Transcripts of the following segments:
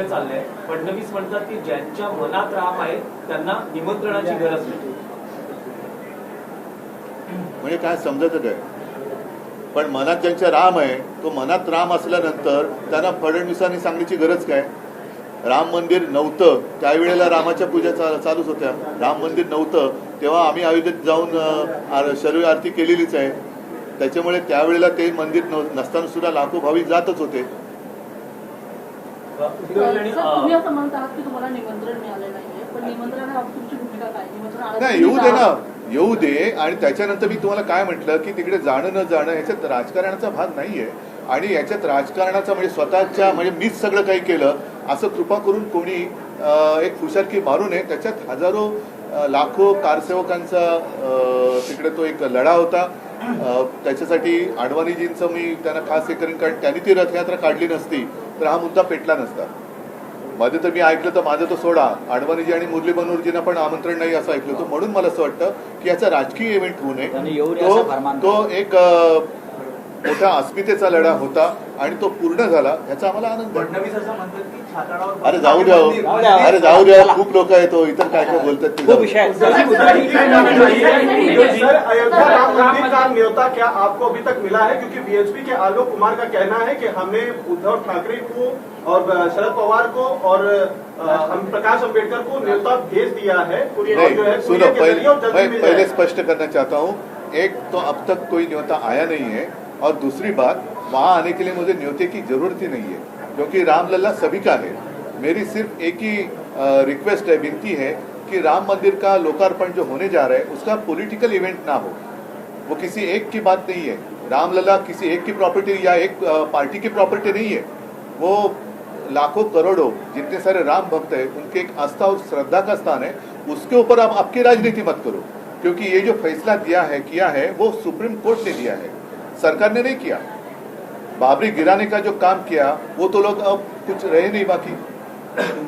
चाललंय. फडणवीस म्हणतात की ज्यांच्या मनात राम आहे त्यांना निमंत्रणाची गरज नाही. म्हणजे काय समजत काय पण मनात ज्यांच्या राम आहे तो मनात राम असल्यानंतर त्यांना फडणवीसांनी सांगण्याची गरज काय? राम मंदिर नव्हतं त्यावेळेला रामाच्या पूजा चालूच होत्या. राम मंदिर नव्हतं तेव्हा आम्ही अयोध्येत जाऊन शरीर आरती केलेलीच आहे. त्याच्यामुळे त्यावेळेला ते मंदिर नसताना सुद्धा लाखो भाविक जातच होते. नाही येऊ दे ना. येऊ दे. आणि त्याच्यानंतर मी तुम्हाला काय म्हटलं की तिकडे जाणं न जाणं ह्याच्यात राजकारणाचा भाग नाहीये. आणि याच्यात राजकारणाचा म्हणजे स्वतःच्या म्हणजे मीच सगळं काही केलं असं कृपा करून कोणी एक फुशारकी मारू नये. त्याच्यात हजारो लाखो कारसेवकांचा तिकडे तो एक लढा होता. त्याच्यासाठी अडवाणीजींचं मी त्यांना खास हे करीन कारण त्यांनी ती रथयात्रा काढली नसती. तर हा मुद्दा पेटला नसता. मध्ये तर मी ऐकलं तर माझं तो सोडा. अडवाणीजी आणि मुरली मनोहरजींना पण आमंत्रण नाही असं ऐकलं होतं. म्हणून मला असं वाटतं की याचा राजकीय इव्हेंट होऊ नये. तो एक मोठा अस्मितेचा लढा होता आणि तो पूर्ण झाला ह्याचा आम्हाला आनंद अरे जाऊ द्या हो. अरे जाऊ द्या खूप लोक आहेत हो. इतर काय काय बोलतात न्योता क्या आपको अभी तक मिला है क्योंकि बीएचपी के आलोक कुमार का कहना है कि हमने उद्धव ठाकरे को और शरद पवार को और हम प्रकाश अंबेडकर को न्योता भेज दिया है जो है सुनो पहले। स्पष्ट करना चाहता हूँ एक तो अब तक कोई न्योता आया नहीं है और दूसरी बात, वहाँ आने के लिए मुझे न्योते की ज़रूरत ही नहीं है, क्योंकि रामलला सभी का है। मेरी सिर्फ़ एक ही रिक्वेस्ट है, विनती है कि राम मंदिर का लोकार्पण जो होने जा रहा है, उसका पॉलिटिकल इवेंट ना हो। वो किसी एक की बात नहीं है। रामलला किसी एक की प्रॉपर्टी या एक पार्टी की प्रॉपर्टी नहीं है। वो लाखों करोड़ों जितने सारे राम भक्त हैं, उनके एक आस्था और श्रद्धा का स्थान है, उसके ऊपर आप, आपकी राजनीति मत करो। क्योंकि ये जो फैसला दिया है, किया है, वो सुप्रीम कोर्ट ने दिया है। सरकार ने नहीं किया। बाबरी गिराने का जो काम किया, वो तो लोग अब कुछ रहे नहीं बाकी।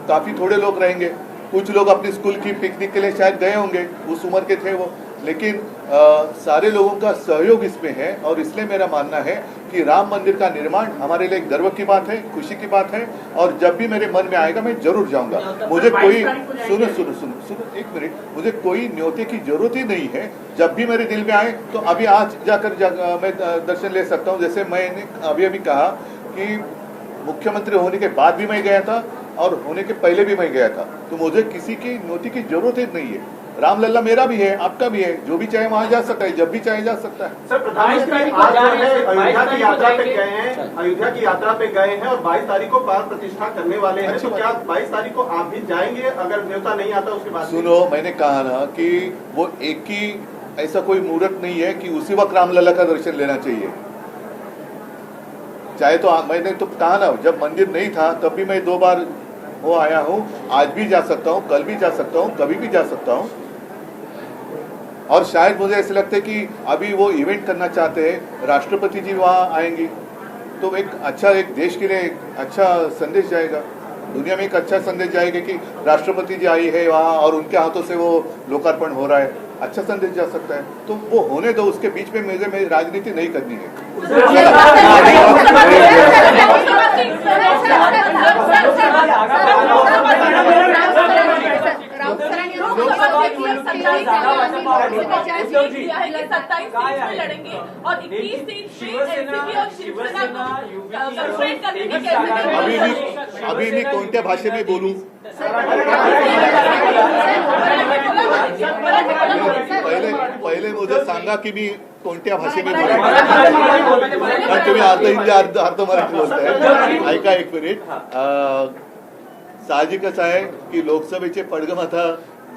काफ़ी थोड़े लोग रहेंगे। कुछ लोग अपने स्कूल की पिकनिक के लिए शायद गए होंगे। उस उम्र के थे वो। लेकिन अ, सारे लोगों का सहयोग इसमें है और इसलिए मेरा मानना है कि राम मंदिर का निर्माण हमारे लिए गर्व की बात है खुशी की बात है और जब भी मेरे मन में आएगा मैं ज़रूर जाऊँगा। मुझे कोई सुनो सुनो सुनो सुनो एक मिनट। मुझे कोई न्योते की ज़रूरत ही नहीं है। जब भी मेरे दिल में आए तो अभी आज जाकर जा, मैं दर्शन ले सकता हूँ। जैसे मैंने अभी अभी कहा कि मुख्यमंत्री होने के बाद भी मैं गया था और होने के पहले भी मैं गया था। तो मुझे किसी की नोटी की ज़रूरत ही नहीं है। रामलला मेरा भी है आपका भी है जो भी चाहे वहाँ जा सकता है जब भी चाहे जा सकता है। सर प्रधानमंत्री अयोध्या की यात्रा पे गए हैं अयोध्या की यात्रा पे गए हैं और 22 तारीख को प्राण प्रतिष्ठा करने वाले हैं। अच्छी तो क्या 22 तारीख को आप भी जाएँगे? अगर न्योता नहीं आता उसके बाद सुनो मैंने कहा ना कि वो एक ही ऐसा कोई मुहूर्त नहीं है कि उसी वक्त रामलला का दर्शन लेना चाहिए। चाहे तो मैंने तो कहा ना जब मंदिर नहीं था तब भी मैं दो बार वो आया हूँ। आज भी जा सकता हूँ कल भी जा सकता हूँ कभी भी जा सकता हूँ। और शायद मुझे ऐसे लगता है कि अभी वो इवेंट करना चाहते हैं राष्ट्रपति जी वहाँ आएँगी तो एक अच्छा एक देश के लिए एक अच्छा संदेश जाएगा दुनिया में एक अच्छा संदेश जाएगा कि राष्ट्रपति जी आई है वहाँ और उनके हाथों से वो लोकार्पण हो रहा है अच्छा संदेश जा सकता है तो वो होने दो उसके बीच में मुझे मेरी राजनीति नहीं करनी है लड़ेंगे और इक्कीस सीट एनसीपी शिवसेना अभी मी अभी मी कोणत्या भाषेत बोलू पहिले पहिले मुझे सांगा की मी कोणत्या भाषेने बोलू कारण तुम्ही अर्ध हिंदी अर्ध अर्ध मराठी बोलताय ऐका एक मिनिट अं, साहजिकच आहे की लोकसभेचे पडगम आता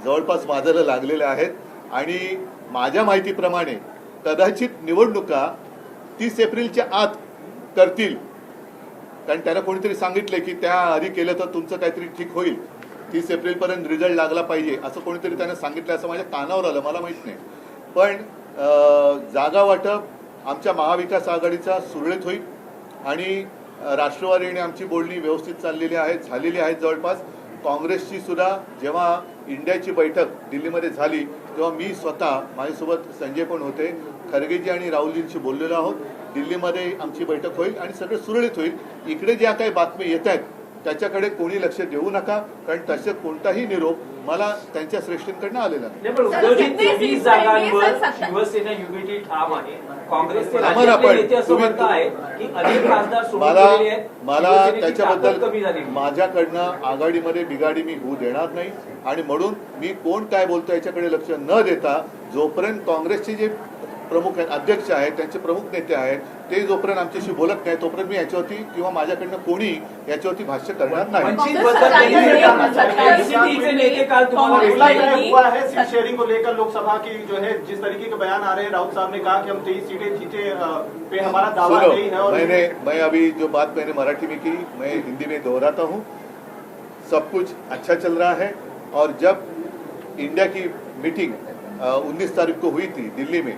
जवळपास वाजायला लागलेले आहेत. आणि माझ्या माहितीप्रमाणे कदाचित निवडणुका तीस एप्रिलच्या आत करतील. कारण त्यांना कोणीतरी सांगितलंय की त्या आधी केलं तर तुमचं काहीतरी ठीक होईल. तीस एप्रिलपर्यंत रिझल्ट लागला पाहिजे असं कोणीतरी त्यांना सांगितलं असं माझ्या कानावर आलं मला माहीत नाही. पण जागा वाटप आमच्या महाविकास आघाडीचा सुरळीत होईल. आणि राष्ट्रवादी आणि आमची बोलणी व्यवस्थित चाललेली आहे झालेली आहेत जवळपास. काँग्रेसची सुद्धा जेव्हा इंडियाची बैठक दिल्लीमध्ये झाली तेव्हा मी स्वतः माझ्यासोबत संजय पण होते. खरगेजी आणि राहुलजींशी बोललेलो आहोत. दिल्लीमध्ये आमची बैठक होईल आणि सगळं सुरळीत होईल. इकडे ज्या काही बातम्या येत आहेत त्याच्याकडे कोणी लक्ष देऊ नका कारण तसं कोणताही निरोप मला त्यांच्या श्रेष्ठींकडनं आलेला नाही. जागांवर शिवसेना युनिटी ठाम आहे. मला मला त्याच्याबद्दल माझ्याकडनं आघाडीमध्ये बिघाडी मी होऊ देणार नाही. आणि म्हणून मी कोण काय बोलतो याच्याकडे लक्ष न देता जोपर्यंत काँग्रेसचे जे प्रमुख आहेत अध्यक्ष आहेत त्यांचे प्रमुख नेते आहेत ते जोपर्यंत आमच्याशी बोलत नाही तोपर्यंत मी याच्यावरती किंवा माझ्याकडनं कोणी याच्यावरती भाष्य करणार नहीं. है को लेकर लोकसभा की जो है जिस तरीके के बयान आ रहे हैं राउत साहब ने कहा कि हम तेईस सीटें जीते पे हमारा दावा नहीं है और मैंने मैं अभी जो बात मैंने मराठी में की मैं हिंदी में दोहराता हूँ। सब कुछ अच्छा चल रहा है और जब इंडिया की मीटिंग उन्नीस तारीख को हुई थी दिल्ली में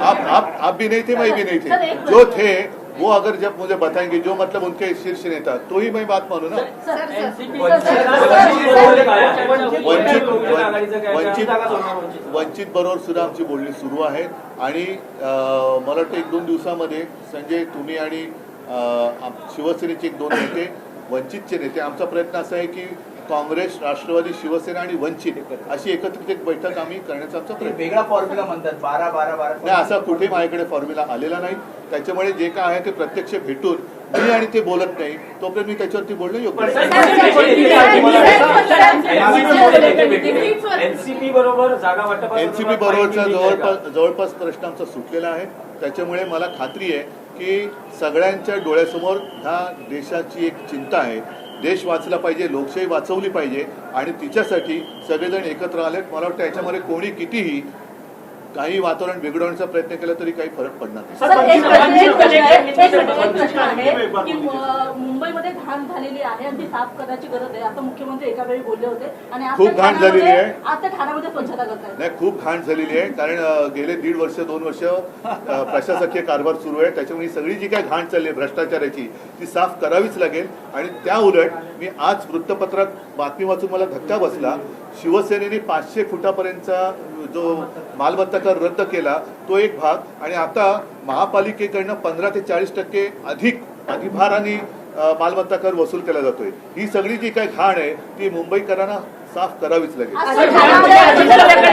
आप आप आप भी नहीं थे मैं भी नहीं थे जो थे वो अगर जब मुझे बताएंगे जो मतलब उनके शीर्ष नेता तो ही मैं बात मानू ना वंचित? वंचित? वंचित जागा सोडणार वंचित. वंचित बरोबर सुद्धा आमची बोलणी सुरू आहे आणि मला वाटतं एक दोन दिवसामध्ये संजय तुम्ही आणि शिवसेनेचे एक दोन नेते वंचितचे नेते आमचा प्रयत्न असा आहे की काँग्रेस राष्ट्रवादी शिवसेना आणि वंचित अशी एकत्रित एक बैठक आम्ही करण्याचा आमचा प्रयत्न. वेगळा फॉर्म्युला म्हणतात बारा बारा बारा नाही असा कुठे माझ्याकडे फॉर्म्युला आलेला नाही त्याच्यामुळे जे काय आहे ते प्रत्यक्ष भेटून मी आणि ते बोलत नाही तोपर्यंत मी त्याच्यावरती बोलणं योग्य पण नाही. एनसीपी बरोबर जागा वाटप एनसीपी बरोबरचा जवळपास जवळपास प्रश्न आमचा सुटलेला आहे त्याच्यामुळे मला खात्री आहे की सगळ्यांच्या डोळ्यासमोर ह्या देशाची एक चिंता आहे देश वाचला पाहिजे लोकशाही वाचवली पाहिजे आणि तिच्यासाठी सगळेजण एकत्र आलेत. मला वाटतं याच्यामध्ये कोणी कितीही काही वातावरण बिघडवण्याचा प्रयत्न केला तरी काही फरक पडणार नाही. मुंबईमध्ये घाण झालेली आहे आणि ती साफ करण्याची गरज आहे. आता मुख्यमंत्री एका वेळी बोलले होते आणि आता खूप घाण झालेली आहे. आता ठाण्यामध्ये स्वच्छता करतायत. नाही खूप घाण झालेली आहे. कारण गेले दीड वर्ष दोन वर्ष प्रशासकीय कारभार सुरू आहे. त्याच्यामुळे सगळी जी काय घाण चालली आहे भ्रष्टाचाराची ती साफ करावीच लागेल. आणि त्या उलट मी आज वृत्तपत्रात बातमी वाचून मला धक्का बसला. शिवसेनेने पाचशे फुटापर्यंतचा जो मालमत्ता कर रद्द केला तो एक भाग. आणि आता महापालिकेकडनं पंधरा ते चाळीस टक्के अधिक अधिभाराने मालमत्ता कर वसूल केला जातोय. ही सगळी जी काही घाण आहे ती मुंबईकरांना साफ करावीच लागेल.